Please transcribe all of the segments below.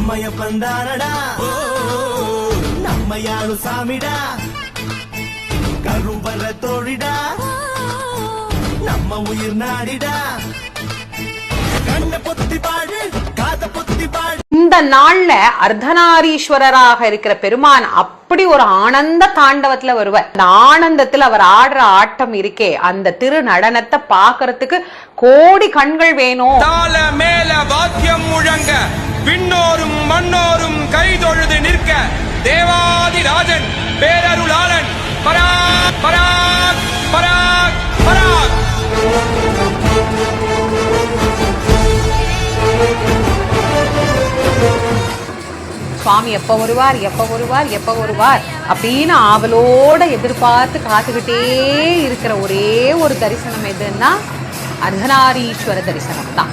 நம்மையப்பன் தானடா நம்மையாளு சாமிடா. கருவற தோழிடா. நம்ம உயிர் நாடிடா. கண்ண பொத்தி பாடு காத பொத்தி பாடு. இந்த நாள்ல அர்த்தநாரீஸ்வரராக இருக்கிற பெருமான் அப்படி ஒரு ஆனந்த தாண்டவத்துல வருவார். அந்த ஆனந்தத்துல அவர் ஆடுற ஆட்டம் இருக்கே அந்த திரு நடனத்தை பாக்குறதுக்கு கோடி கண்கள் வேணும். மேல தேவாதி ராஜன் பேரருளாளன் பராக் பராக் பராக் பராக். சுவாமி எப்ப வருவார் எப்ப வருவார் எப்ப வருவார் அப்படின்னு ஆவலோட எதிர்பார்த்து காத்துக்கிட்டே இருக்கிற ஒரே ஒரு தரிசனம் எதுன்னா அர்த்தநாரீஸ்வர தரிசனம் தான்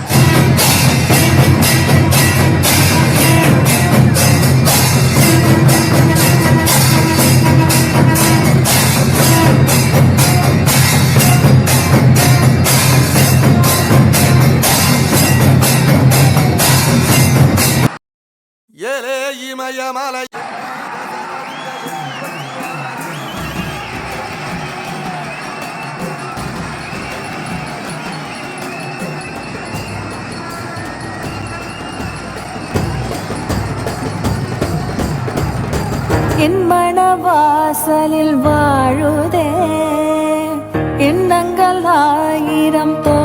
ஏலே இமயமலை என் மணவாசலில் வாழுதே. எண்ணங்கள் ஆயிரம் தோ